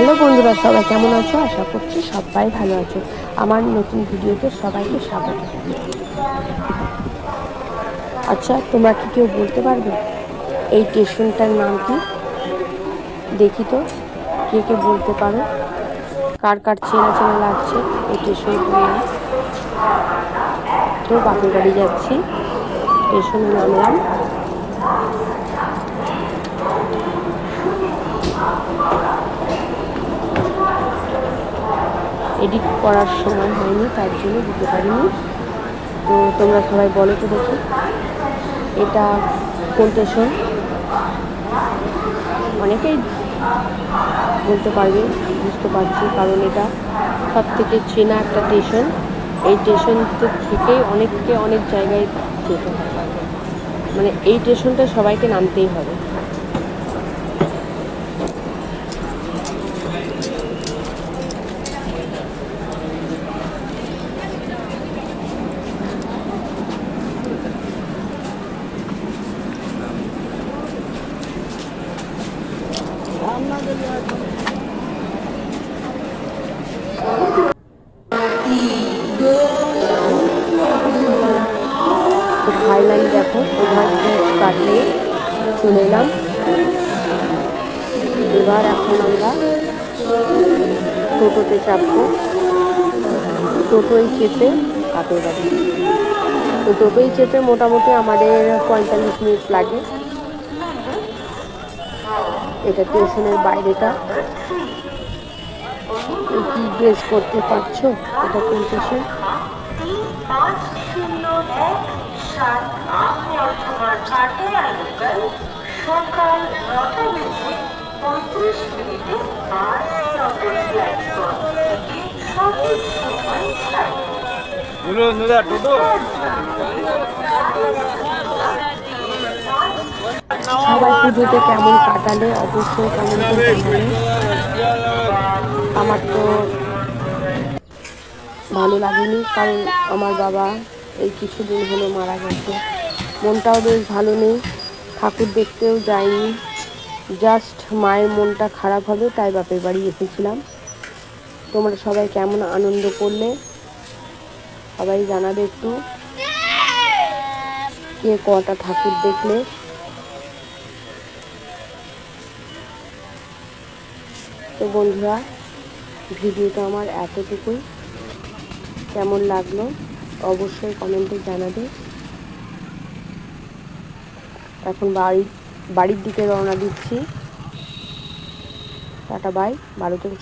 Hello বন্ধুরা, সবাই কেমন আছো? আশা করছি সবাই ভালো আছো। আমার নতুন ভিডিওতে সবাইকে স্বাগত। আচ্ছা তোমরা কি কেউ বলতে পারবে? এই স্টেশনটার নাম কি? দেখি তো, কে কে বলতে পারো? কার কার চেনা চেনা লাগছে এই স্টেশনটার নাম? তো, বাপের বাড়ি যাচ্ছি। স্টেশনে নামলাম এডিট করার সময় হয়নি, তার জন্য দিতে পারিনি। তো তোমরা সবাই বলো তো দেখি। এটা কোন স্টেশন অনেকেই বলতে পারবে, বুঝতে পারছি, কারণ এটা সব থেকে চেনা একটা স্টেশন এই স্টেশন থেকেই অনেককে অনেক জায়গায় যেতে হয়। মানে এই স্টেশনটা সবাইকে নামতেই হবে। তো ফাইনালি দেখো ওভার কাটিয়ে চলে এলাম। এবার এখন আমরা টোটোতে চাপবো। টোটোই চেপে কাপড় বাড়ি তো টোটোই চেপে মোটামুটি আমাদের পঁয়তাল্লিশ মিনিট লাগে। এটা স্টেশনের বাইরেটা। কি ড্রেস করতে পারছ? এটা কোন লোকাল সকাল পঁয়ত্রিশ মিনিটে টোটো? সবাই পুজোতে কেমন কাটালে? অবশ্যই কেমন করে জানাবে আমার তো ভালো লাগেনি, কারণ আমার বাবা এই কিছুদিন হলো মারা গেছে। মনটাও বেশ ভালো নেই, ঠাকুর দেখতেও যাইনি জাস্ট মায়ের মনটা খারাপ হবে তাই বাপের বাড়ি এসেছিলাম। তোমরা সবাই কেমন আনন্দ করলে? সবাই জানাবে একটু। কে কটা ঠাকুর দেখলে? তো বন্ধুরা, ভিডিওটা আমার এতটুকুই। কেমন লাগল অবশ্যই কমেন্টে জানাবে। এখন বাড়ি, বাড়ির দিকে রওনা দিচ্ছি। Tata, bye. ভালো থেকে